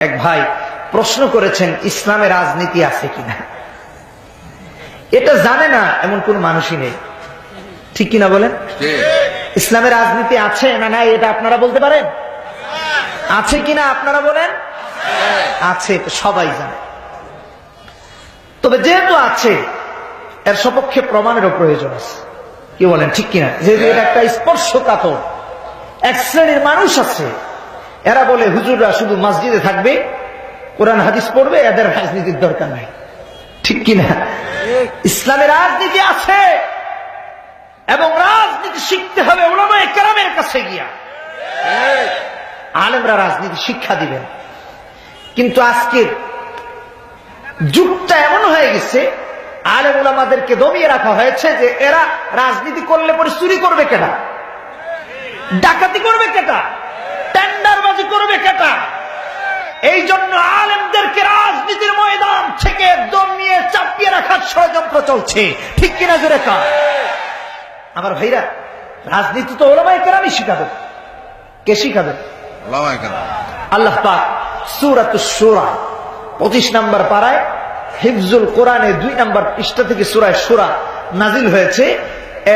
এক ভাই প্রশ্ন করেছেন ইসলামে রাজনীতি আছে কিনা? এটা জানে না এমন কোন মানুষই নেই। ঠিক কিনা বলেন? ইসলামে রাজনীতি আছে না নাই এটা আপনারা বলতে পারেন? আছে কিনা আপনারা বলেন? আছে সবাই জানে। তবে যেহেতু আছে এর সপক্ষে প্রমাণেরও প্রয়োজন আছে। কি বলেন ঠিক কিনা? যেহেতু এটা একটা স্পর্শকাতর এক শ্রেণির মানুষ আছে এরা বলে, হুজুররা শুধু মসজিদে থাকবে, কোরআন, হাদিস পড়বে, এদের রাজনীতির দরকার নাই। ঠিক কিনা? ইসলামের রাজনীতি আছে, এবং রাজনীতি শিখতে হবে ওলামায়ে কাছে গিয়া। আলেমরা রাজনীতি শিক্ষা দিবেন। কিন্তু আজকের যুগটা এমন হয়ে গেছে, আলেম ওলামাদেরকে দমিয়ে রাখা হয়েছে যে এরা রাজনীতি করলে পরে চুরি করবে কেনা ডাকাতি করবে কেটা টেন্ডারবাজি করবে কেটা? এই জন্য আলেমদেরকে রাজনীতির ময়দান থেকে দমিয়ে চাপিয়ে রাখার ষড়যন্ত্র চলছে। ঠিক কিনা জোরে কা আমার ভাইরা রাজনীতি তো ওলামাই কেরামই শিখাবে। কে শিখাবে? আল্লাহ পাক সুরাত সুরা পঁচিশ নম্বর পাড়ায় হিফজুল কোরআনে দুই নম্বর পৃষ্ঠা থেকে সুরায় সুরা নাজিল হয়েছে।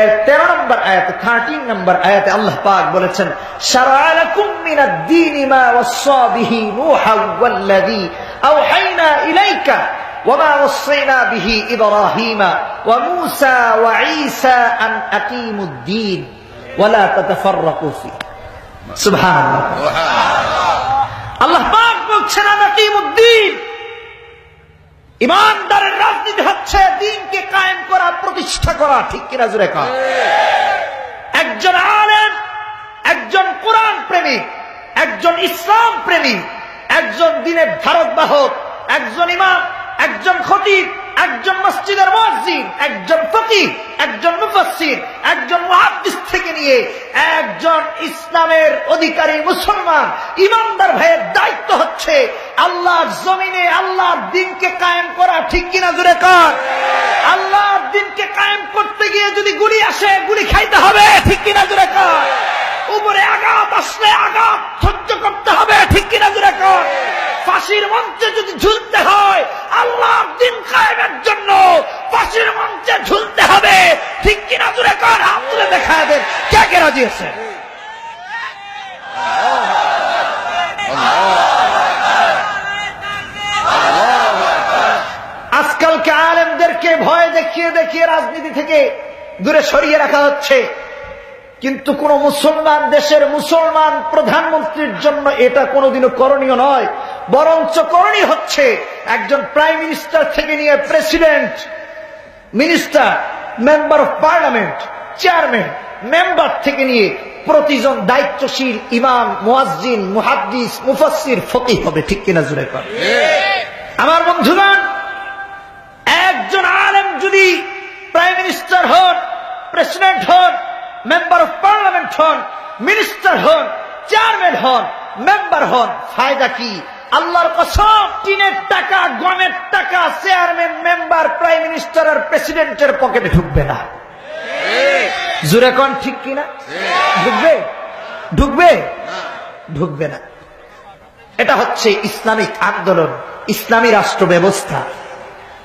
এর তেরো নম্বর আয়াতে থার্টিন নম্বর আয়াতে আল্লাহ পাক বলেছেন শারালাকুম মিনাদ দীনি মা ওয়াসা বিহি নূহা ওয়াল্লাযী আওহাইনা ইলাইকা وما وصينا به إبراهيم وموسى وعيسى أن أقيموا الدين ولا تتفرقوا فيه سبحان الله আল্লাহ পাক বলছেন আকিমুদ্দিন ইমানদারের রাজনীতি হচ্ছে দিনকে কায়েম করা, প্রতিষ্ঠা করা, ঠিক কিনা জুড়ে একজন আলেম, একজন কোরআন প্রেমিক একজন ইসলাম প্রেমিক একজন দিনের ধারক বাহক, একজন ইমাম, একজন খতিব একজন মসজিদের মসজিদ একজন ফকির একজন মুফাসসির, একজন মুহাদ্দিস থেকে নিয়ে একজন ইসলামের অধিকারী মুসলমান, ইমানদার ভাইয়ের দায়িত্ব হচ্ছে আল্লাহর জমিনে আল্লাহর দিনকে কায়েম করা, ঠিক কিনা জুড়ে কর আল্লাহর দিনকে কায়েম করতে গিয়ে যদি গুলি আসে, গুলি খাইতে হবে, ঠিক কিনা জুড়ে কর উপরে আঘাত আসলে আঘাত সহ্য করতে হবে, ঠিক কিনা জুড়ে কর ফাঁসির মঞ্চে যদি ঝুলতে হয়, আল্লাহর দিন কায়েমের জন্য ফাঁসির মঞ্চে ঝুলতে হবে। ঠিক কিনা জুড়ে কর, হাত তুলে দেখায় দেন। কে কে রাজি আছে? আজকালকে আলেমদেরকে ভয় দেখিয়ে দেখিয়ে রাজনীতি থেকে দূরে সরিয়ে রাখা হচ্ছে। কিন্তু কোন মুসলমান দেশের মুসলমান প্রধানমন্ত্রীর জন্য এটা কোনোদিনও করণীয় নয়। বরঞ্চ করণীয় হচ্ছে একজন প্রাইম মিনিস্টার থেকে নিয়ে president, minister, member of parliament, chairman, member থেকে নিয়ে প্রতিজন দায়িত্বশীল ইমাম, মুয়াজ্জিন, মুহাদ্দিস, মুফাসসির ফকিহ হবে, ঠিক কিনা জুড়ে কর আমার বন্ধুগণ, একজন আলেম যদি প্রাইম মিনিস্টার হন, প্রেসিডেন্ট হন, মেম্বার অফ পার্লামেন্ট হন, মিনিস্টার হন, চেয়ারম্যান হন, মেম্বার হন, ফায়দা কি? আল্লাহর কসম, টিনের টাকা, গমের টাকা, চেয়ারম্যান, মেম্বার, প্রাইম মিনিস্টার আর প্রেসিডেন্টের পকেটে ঢুকবে না। জুরে কন, ঠিক কিনা ঢুকবে? ঢুকবে? ঢুকবে না। এটা হচ্ছে ইসলামিক আন্দোলন, ইসলামী রাষ্ট্র ব্যবস্থা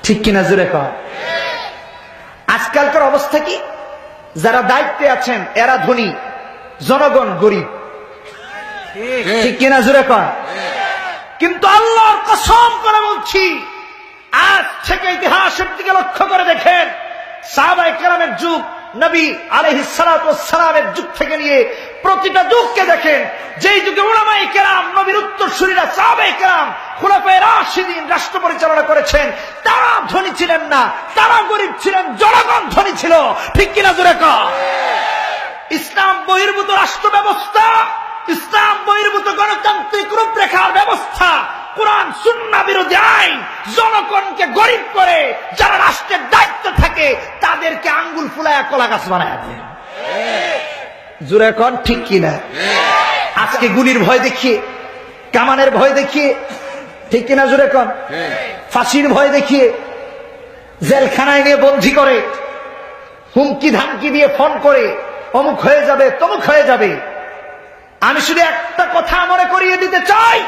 ঠিক কিনা জুড়ে কর আজকালকার অবস্থা কি? যারা দায়িত্বে আছেন, এরা ধনী, জনগণ গরিব। ঠিক কিনা জুরে কর কিন্তু আল্লাহর কসম করে বলছি, আজ থেকে ইতিহাসের দিকে লক্ষ্য করে দেখেন সাহাবাই কেরামের যুগ, নবী আলহ সালামের যুগ থেকে নিয়ে প্রতিটা যুগকে দেখেন, যেই যুগে ওলামাই কেরাম, নবীর উত্তরসূরীরা সাহাবাই কেরাম, খুলাফায় রাশিদিন রাষ্ট্র পরিচালনা করেছেন, তারা ধনী ছিলেন না, তারা গরিব ছিলেন, জনগণ ধনী ছিল। ঠিক কিনা জোরে ইসলাম বহির্ভূত রাষ্ট্র ব্যবস্থা ইসলাম বহির্ভূত গণতান্ত্রিক রূপরেখার ব্যবস্থা, কোরআন সুন্না বিরোধী আইন, জনগণকে গরিব করে যারা রাষ্ট্রের দায়িত্ব থাকে, তাদেরকে আঙ্গুল ফুলায় কলা গাছ বানায় দেয়। জোরে কন ঠিক কিনা আজকে গুলির ভয় দেখিয়ে, কামানের ভয় দেখিয়ে, ঠিক কিনা জোরে কন ফাঁসির ভয় দেখিয়ে, জেলখানায় নিয়ে বন্দী করে হুমকি ধামকি দিয়ে ফোন করে, অমুক হয়ে যাবে, তমুক হয়ে যাবে। আমি শুধু একটা কথা মনে করিয়ে দিতে চাই।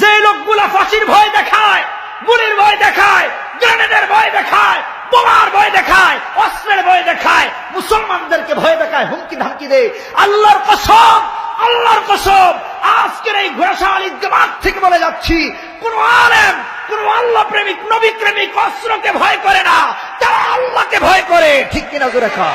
যে লোকগুলা ফাঁসির ভয় দেখায়, গুলির ভয় দেখায়, গ্রেনেডের ভয় দেখায়, বোমার ভয় দেখায়, অস্ত্রের ভয় দেখায়, মুসলমানদেরকে ভয় দেখায়, হুমকি ধামকি দেয়। আল্লাহর কসম আল্লাহর কসম, আজকের এই ঘোড়াশাল ইজ্জমাত থেকে বলে যাচ্ছি, কোন আলেম, কোন আল্লাহ প্রেমিক, নবী প্রেমিক অস্ত্রকে ভয় করে না, তারা আল্লাহকে ভয় করে। ঠিক কিনা জোরে খা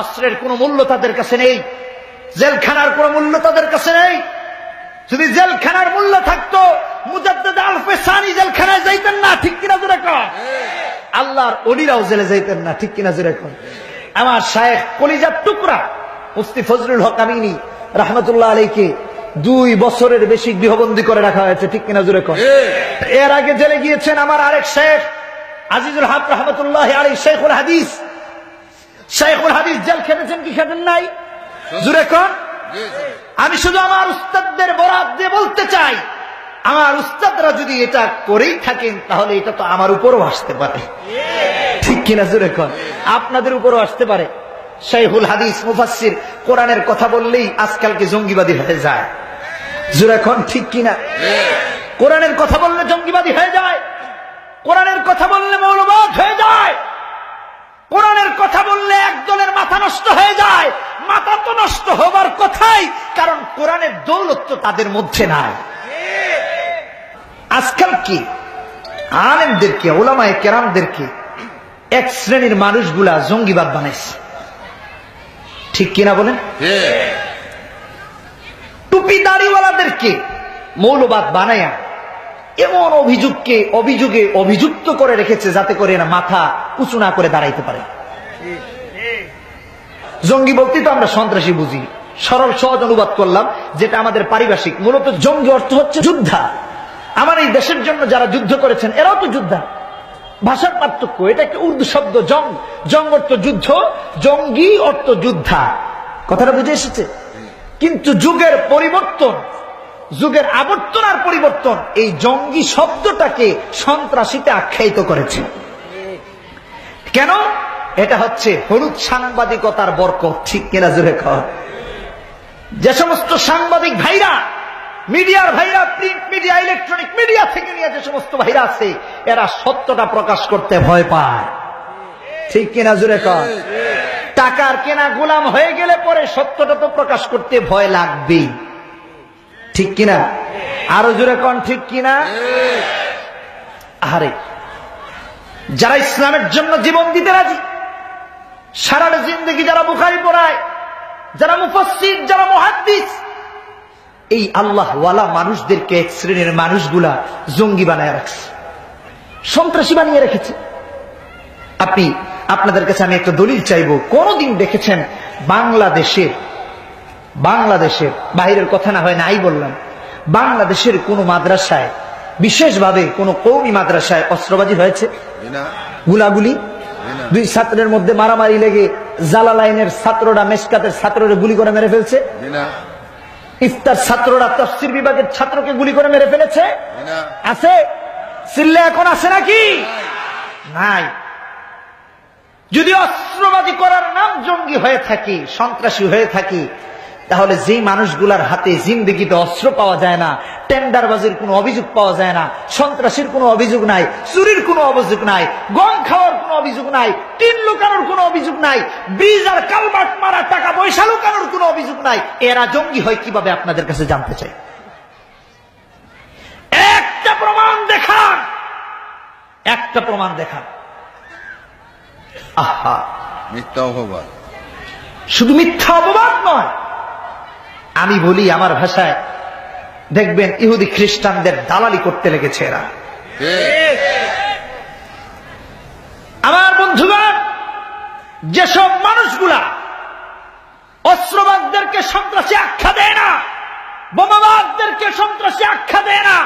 অস্ত্রের কোনো মূল্য তাদের কাছে নেই। জেলখানার কোনো মূল্য তাদের কাছে নেই। যদি জেলখানার মূল্য থাকতো, মুজাদ্দাদ জেলখানায় যাইতেন না, ঠিক কিনা জোরে কর আল্লাহর অলিরাও জেলে যাইতেন না, ঠিক কিনা জোরে কর আমার শায়েখ কলিজার টুকরা, মুফতি ফজলুল হক আমিনী, রহমতুল্লাহ আলীকে দুই বছরের বেশি গৃহবন্দী করে রাখা হয়েছে ঠিক কিনা জোরে কর এর আগে জেলে গিয়েছেন আমার আরেক শেখ আজিজুল হক রহমতুল্লাহ আলী শেখুল হাদিস। শেখুল হাদিস জেল খেটেছেন কি খেটেন নাই? জুরে কর আমি শুধু আমার উস্তাদদের বরাদ দিয়ে বলতে চাই আমার উস্তাদরা যদি এটা করেই থাকেন তাহলে এটা তো আমার উপরও আসতে পারে। ঠিক কিনা জুরে কর আপনাদের উপরও আসতে পারে। শাইহুল হাদিস মুফাসসির কোরআনের কথা বললেই আজকালকে জঙ্গিবাদী হয়ে যায়। জুরে কন ঠিক কিনা? কোরআনের কথা বললে জঙ্গিবাদী হয়ে যায়। কোরআনের কথা বললে মৌলবাদ হয়ে যায়। কোরআনের কথা বললে একদলের মাথা নষ্ট হয়ে যায়। মাথা তো নষ্ট হবার কথাই, কারণ কোরআনের দৌলত তো তাদের মধ্যে নাই। আজকাল কি? আলেমদেরকে, ওলামায় কেরামদেরকে এক শ্রেণির মানুষগুলা জঙ্গিবাদ বানাইছে। ঠিক কিনা বলেন? টুপি দাড়িওয়ালাদেরকে মৌলবাদ বানায়া এমন অভিযোগকে, অভিযোগে অভিযুক্ত করে রেখেছে যাতে করে এরা মাথা উঁচু না করে দাঁড়াইতে পারে। জঙ্গি বলতে তো আমরা সন্ত্রাসী বুঝি। সরল, সহজ অনুবাদ করলাম, যেটা আমাদের পারিভাষিক। মূলত জঙ্গি অর্থ হচ্ছে যোদ্ধা। আমার এই দেশের জন্য যারা যুদ্ধ করেছেন, এরাও তো যোদ্ধা। ভাষার পার্থক্য, এটা একটা উর্দু শব্দ, জং। জং অর্থ যুদ্ধ, জঙ্গি অর্থ যোদ্ধা। কথাটা বুঝে এসেছে? কিন্তু যুগের পরিবর্তন, যুগের আবর্তন আর পরিবর্তন, এই জঙ্গি শব্দটাকে সন্ত্রাসীতে আখ্যায়িত করেছে। কেন? এটা হচ্ছে হলুদ সাংবাদিকতার বরকত, ঠিক কিনা জুড়ে কর। যে সমস্ত সাংবাদিক ভাইরা, মিডিয়ার ভাইরা, প্রিন্ট মিডিয়া, ইলেকট্রনিক মিডিয়া থেকে নিয়ে যে সমস্ত ভাইরা আছে, এরা সত্যটা প্রকাশ করতে ভয় পায়। ঠিক কিনা জুড়ে কর। টাকার কেনা গোলাম হয়ে গেলে পরে সত্যটা তো প্রকাশ করতে ভয় লাগবেই। ঠিক কিনা? আরও জোরে কন, ঠিক কিনা? আরে যারা ইসলামের জন্য জীবন দিতে রাজি, সারাটা জিন্দগি যারা বুখারি পড়ায়, যারা মুফাসসির, যারা মুহাদ্দিস, এই আল্লাহ ওয়ালা মানুষদেরকে এক শ্রেণির মানুষগুলা জঙ্গি বানায় রাখছে, সন্ত্রাসী বানিয়ে রেখেছে। আপনি আপনাদের কাছে আমি একটা দলিল চাইব। কোনদিন দেখেছেন বাংলাদেশের বাংলাদেশের বাইরের কথা না হয় নাই বললাম বাংলাদেশের কোন মাদ্রাসায় বিশেষভাবে কোন কৌমি মাদ্রাসায় অস্ত্রবাজি হয়েছে? গুলাগুলি? দুই ছাত্রের মধ্যে মারামারি লেগে জালা লাইনের ছাত্ররা মেসকাতের ছাত্ররা গুলি করে মেরে ফেলছে? ইফতার ছাত্ররা তফসির বিভাগের ছাত্রকে গুলি করে মেরে ফেলেছে? আছে? সিল্লে এখন আছে নাকি? নাই। যদি অস্ত্রবাদী করার নাম জঙ্গি হয়ে থাকি, সন্ত্রাসী হয়ে থাকি, তাহলে যেই মানুষগুলার হাতে জিন্দিগিতে অস্ত্র পাওয়া যায় না, টেন্ডারবাজির কোনো অভিযোগ পাওয়া যায় না, সন্ত্রাসীর কোনো অভিযোগ নাই, চুরির কোনো অভিযোগ নাই, গম খাওয়ার কোনো অভিযোগ নাই, টিন লুকানোর কোনো অভিযোগ নাই, ব্রিজ আর কালবাট মারা টাকা পয়সা লুকানোর কোনো অভিযোগ নাই, এরা জঙ্গি হয় কীভাবে আপনাদের কাছে জানতে চাই? একটা প্রমাণ দেখান! একটা প্রমাণ দেখান। আহা। মিথ্যা অপবাদ। শুধু মিথ্যা অপবাদ নয়। আমি বলি আমার ভাষায় দেখবেন ইহুদি খ্রিস্টানদের দালালি করতে লেগেছে এরা। আমার বন্ধুগণ যেসব মানুষগুলা অস্ত্রবাদদেরকে সন্ত্রাসী আখ্যা দেয় না বোমাবাদদেরকে সন্ত্রাসী আখ্যা দেয় না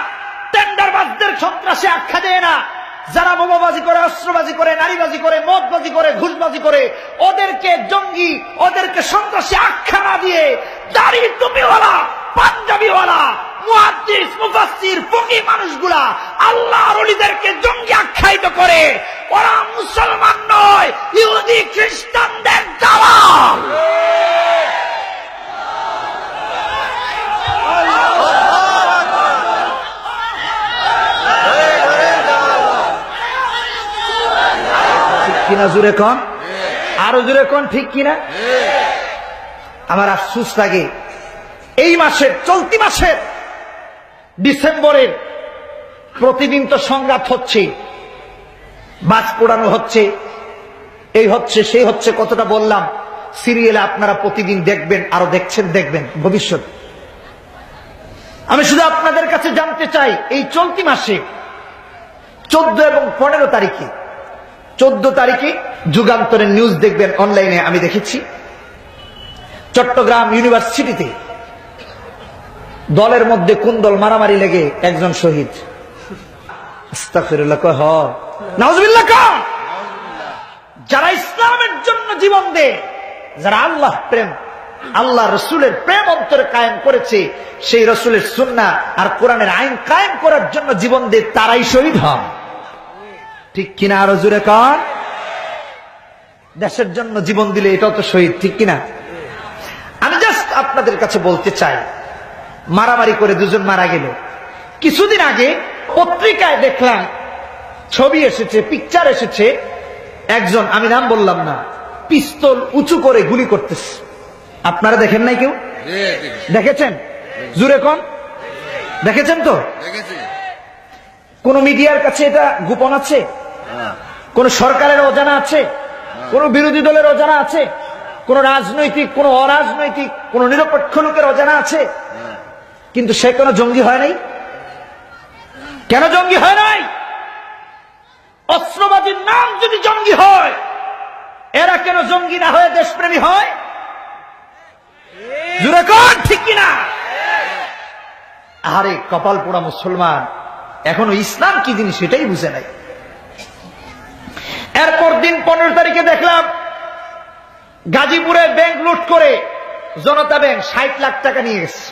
টেন্ডারবাদদের সন্ত্রাসী আখ্যা দেয় না যারা বোমাবাজি করে, অস্ত্রবাজি করে, নারীবাজি করে, মদবাজি করে, ঘুষবাজি করে, ওদেরকে জঙ্গি, ওদেরকে সন্ত্রাসী আখ্যা না দিয়ে দাড়ি টুপিওয়ালা, পাঞ্জাবিওয়ালা, মুহাদ্দিস আল্লাহর জঙ্গি আখ্যায়িত করে, ওরা মুসলমান নয়, ইহুদি, খ্রিস্টান কিনা জুড়ে কন? আরও জুড়ে কন, ঠিক কিনা? আমার আফসুস লাগে। এই মাসের, চলতি মাসের ডিসেম্বরের প্রতিদিন তো সংঘাত হচ্ছে বাজ পোড়ানো হচ্ছে। এই হচ্ছে, সেই হচ্ছে কতটা বললাম। সিরিয়ালে আপনারা প্রতিদিন দেখবেন, আরও দেখছেন, দেখবেন, ভবিষ্যৎ। আমি শুধু আপনাদের কাছে জানতে চাই, এই চলতি মাসে চোদ্দ এবং পনেরো তারিখে চোদ্দ তারিখে যুগান্তরের নিউজ দেখবেন অনলাইনে আমি দেখেছি। চট্টগ্রাম ইউনিভার্সিটিতে দলের মধ্যে কোন দল মারামারি লেগে একজন শহীদ। যারা ইসলামের জন্য জীবন দেয়, যারা আল্লাহ প্রেম, আল্লাহ রসুলের প্রেম অন্তরে কায়েম করেছে, সেই রসুলের সুন্না আর কোরআনের আইন কায়েম করার জন্য জীবন দেয়, তারাই শহীদ হন। ঠিক কিনা আরও জুড়ে কন? দেশের জন্য জীবন দিলে এটাও তো শহীদ ঠিক কিনা? আমি জাস্ট আপনাদের কাছে বলতে চাই মারামারি করে দুজন মারা গেল। কিছুদিন আগে পত্রিকায় দেখলাম ছবি এসেছে পিকচার এসেছে একজন আমি নাম বললাম না পিস্তল উঁচু করে গুলি করতেছে। আপনারা দেখেন নাই কেউ? দেখেছেন? জুরে কন? দেখেছেন তো? কোন মিডিয়ার কাছে এটা গোপন আছে? কোন সরকারের অজানা আছে? কোন বিরোধী দলের অজানা আছে? কোন রাজনৈতিক কোন অরাজনৈতিক কোন নিরপেক্ষ লোকের অজানা আছে? হ্যাঁ। কিন্তু সে কেন জঙ্গি হয় নাই? কেন জঙ্গি হয় নাই? অস্ত্রবাদীর নাম যদি জঙ্গি হয় এরা কেন জঙ্গি না হয়ে দেশপ্রেমী হয়? ঠিক কিনা? আরে কপাল পোড়া মুসলমান এখনও ইসলাম কি জিনিস সেটাই বুঝে নাই। এরপর দিন পনেরো তারিখে দেখলাম গাজীপুরে ব্যাংক লুট করে জনতা ব্যাংক ষাট লাখ টাকা নিয়ে গেছে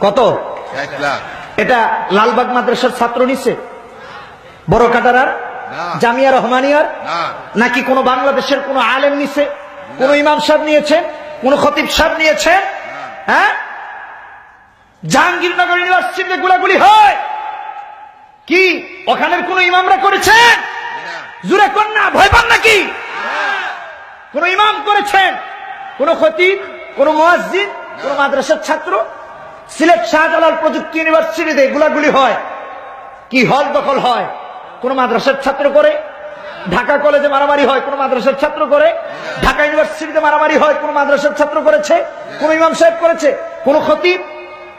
কত? এটা লালবাগ মাদ্রাসার ছাত্র নিছে? বড় কাটারার। জামিয়া রহমানিয়ার? নাকি কোন বাংলাদেশের কোন আলেম নিছে? কোন ইমাম সাহেব নিয়েছেন? কোন খতিব সাহেব নিয়েছেন? হ্যাঁ? জাহাঙ্গীরনগর ইউনিভার্সিটিতে গুলাগুলি হয়! ওখানের কোন ইমামরা করেছেন না জুরে কন্যা ভয় পান নাকি? কোন ইমাম করেছেন? কোন খতিব কোন মসজিদ কোন মাদ্রাসার ছাত্র? সিলেট শাহজালাল প্রযুক্তি ইউনিভার্সিটিতে গুলাগুলি হয়। কি হল দখল হয়? কোন মাদ্রাসার ছাত্র করে? ঢাকা কলেজে মারামারি হয় কোন মাদ্রাসার ছাত্র করে? ঢাকা ইউনিভার্সিটিতে মারামারি হয় কোন মাদ্রাসার ছাত্র করেছে? কোন ইমাম সাহেব করেছে? কোন খতিব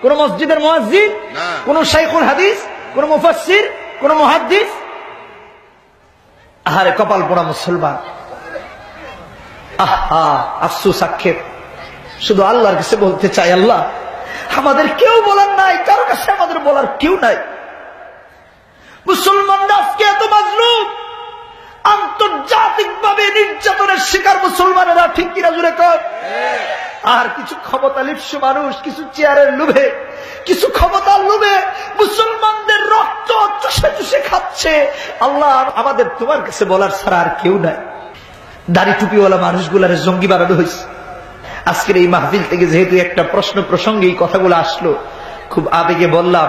কোন মসজিদের মসজিদ কোন শাইখুল হাদিস কোন মুফাসসির কোন মুহাদ্দিস? আহারে, কপাল পোড়া মুসলমান। আহা, আফসুস, আক্ষেপ। শুধু আল্লাহর কাছে বলতে চাই, আল্লাহ, আমাদের কেউ বলার নাই, কারও কাছে আমাদের বলার কেউ নাই। মুসলমানরা আজকে এত মাজলুম আন্তর্জাতিক ভাবে নির্যাতনের শিকার মুসলমানেরা, ঠিক কিনা জুড়ে কর আর কিছু ক্ষমতা লিপ্স মানুষ, কিছু চেয়ারের লোভে, কিছু ক্ষমতার লোভে মুসলমানদের রক্ত চুষে চুষে খাচ্ছে। আল্লাহ আমাদের তোমার কাছে বলার ছাড়া আর কেউ নাই। দাড়ি টুপিওয়ালা মানুষগুলার জঙ্গি বানানো হয়েছে। আজকের এই মাহফিল থেকে যেহেতু একটা প্রশ্ন প্রসঙ্গে এই কথাগুলো আসলো খুব আবেগে বললাম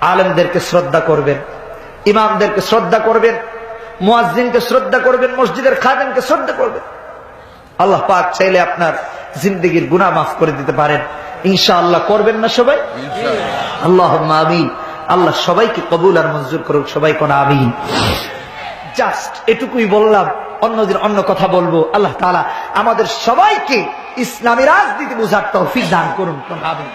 আলেমদেরকে শ্রদ্ধা করবেন ইমামদেরকে শ্রদ্ধা করবেন মুয়াজ্জিনকে শ্রদ্ধা করবেন মসজিদের খাদেমকে শ্রদ্ধা করবেন। আল্লাহ পাক চাইলে আপনার জিন্দগির গুনাহ মাফ করে দিতে পারেন। ইনশাআল্লাহ করবেন না সবাই? আল্লাহ আমিন। আল্লাহ সবাইকে কবুল আর মঞ্জুর করুক সবাই কোন আমিন। জাস্ট এটুকুই বললাম অন্যদিন অন্য কথা বলব। আল্লাহ তালা আমাদের সবাইকে ইসলামী রাজনীতি বোঝার তৌফিক দান করুন কোন আমিন।